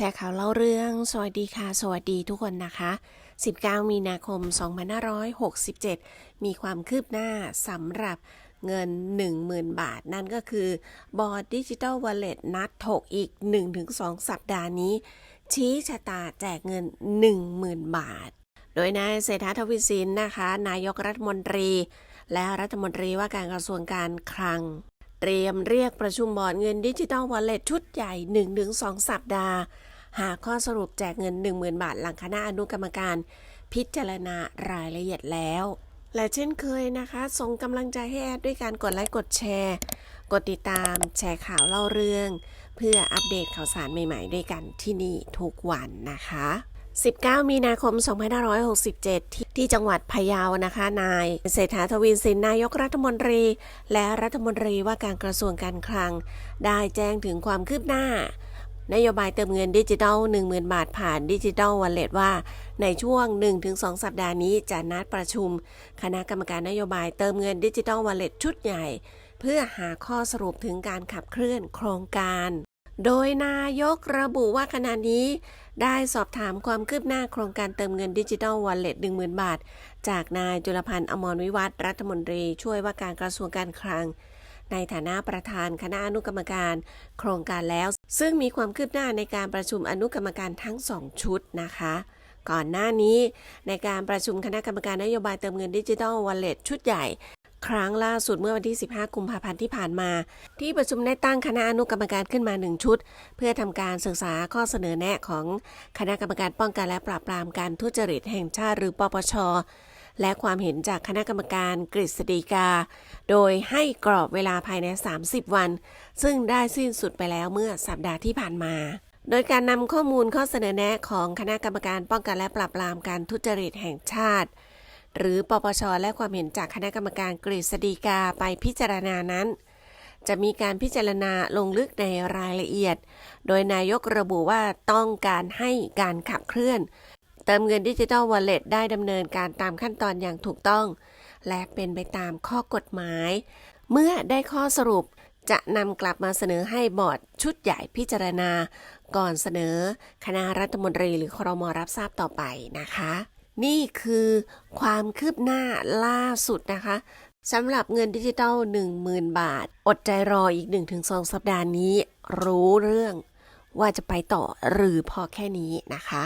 ชร์ข่าวเล่าเรื่อง สวัสดีค่ะ สวัสดีทุกคนนะคะ 19 มีนาคม 2567 มีความคืบหน้าสำหรับเงิน 10,000 บาท นั่นก็คือบอร์ดดิจิ t a ลวอลเล็ตนัดถกอีก 1-2 สัปดาห์นี้ ชี้ชะตาแจกเงิน 10,000 บาท โดยนายเศรษฐาทวีสินนะคะ นายกรัฐมนตรี และรัฐมนตรีว่าการกระทรวงการคลังเตรียมเรียกประชุมบอร์ดเงินดิจิ t a ลวอลเล็ตชุดใหญ่ 1-2 สัปดาห์ หาข้อสรุปแจกเงิน 10,000 บาท หลังคณะอนุกรรมการ พิจารณารายละเอียดแล้ว และเช่นเคยนะคะ ส่งกำลังใจให้แอดด้วยการกดไลค์กดแชร์ กดติดตาม แชร์ข่าวเล่าเรื่อง เพื่ออัปเดตข่าวสารใหม่ๆ ด้วยกันที่นี่ทุกวันนะคะ 19 มีนาคม 2567 ที่ที่จังหวัดพะเยานะคะ นายเศรษฐาทวีสินนายกรัฐมนตรี และรัฐมนตรีว่าการกระทรวงการคลัง ได้แจ้งถึงความคืบหน้า นโยบายเติมเงินดิจิทัล10,000 บาทผ่านดิจิทัลวอลเล็ตว่า ในช่วง 1-2 สัปดาห์นี้จะนัดประชุม คณะกรรมการนโยบายเติมเงินดิจิทัลวอลเล็ตชุดใหญ่ เพื่อหาข้อสรุปถึงการขับเคลื่อนโครงการ โดยนายกระบุว่าขณะนี้ ได้สอบถามความคืบหน้าโครงการเติมเงินดิจิทัลวอลเล็ต10,000 บาท จากนายจุลพันธ์อมรวิวัฒรัฐมนตรี ช่วยว่าการกระทรวงการคลัง ในฐานะประธานคณะอนุกรรมการ โครงการแล้ว ซึ่งมีความคืบหน้าในการประชุมอนุกรรมการทั้ง 2 ชุดนะคะ ก่อนหน้านี้ในการประชุมคณะกรรมการนโยบายเติมเงินดิจิทัลวอลเล็ตชุดใหญ่ ครั้งล่าสุดเมื่อวันที่ 15 กุมภาพันธ์ที่ผ่านมา ที่ประชุมได้ตั้งคณะอนุกรรมการขึ้นมา 1 ชุด เพื่อทำการศึกษาข้อเสนอแนะของคณะกรรมการป้องกันและปราบปรามการทุจริตแห่งชาติหรือปปช และความเห็นจากคณะกรรมการกฤษฎีกา โดยให้กรอบเวลาภายใน 30 วัน ซึ่งได้สิ้นสุดไปแล้วเมื่อสัปดาห์ที่ผ่านมา โดยการนำข้อมูลข้อเสนอแนะของคณะกรรมการป้องกันและปราบปรามการทุจริตแห่งชาติ หรือปปช และความเห็นจากคณะกรรมการกฤษฎีกาไปพิจารณานั้นจะมีการพิจารณาลงลึกในรายละเอียด โดยนายกระบุว่าต้องการให้การขับเคลื่อน ติมเงินดิจิทัลวอลเล็ตได้ดำเนินการตามขั้นตอนอย่างถูกต้อง และเป็นไปตามข้อกฎหมาย เมื่อได้ข้อสรุปจะนำกลับมาเสนอให้บอร์ดชุดใหญ่พิจารณา ก่อนเสนอคณะรัฐมนตรีหรือครมรับทราบต่อไปนะคะ นี่คือความคืบหน้าล่าสุดนะคะสำหรับเงินดิจิทัล10,000 บาท อดใจรออีก 1-2 สัปดาห์นี้ รู้เรื่องว่าจะไปต่อหรือพอแค่นี้นะคะ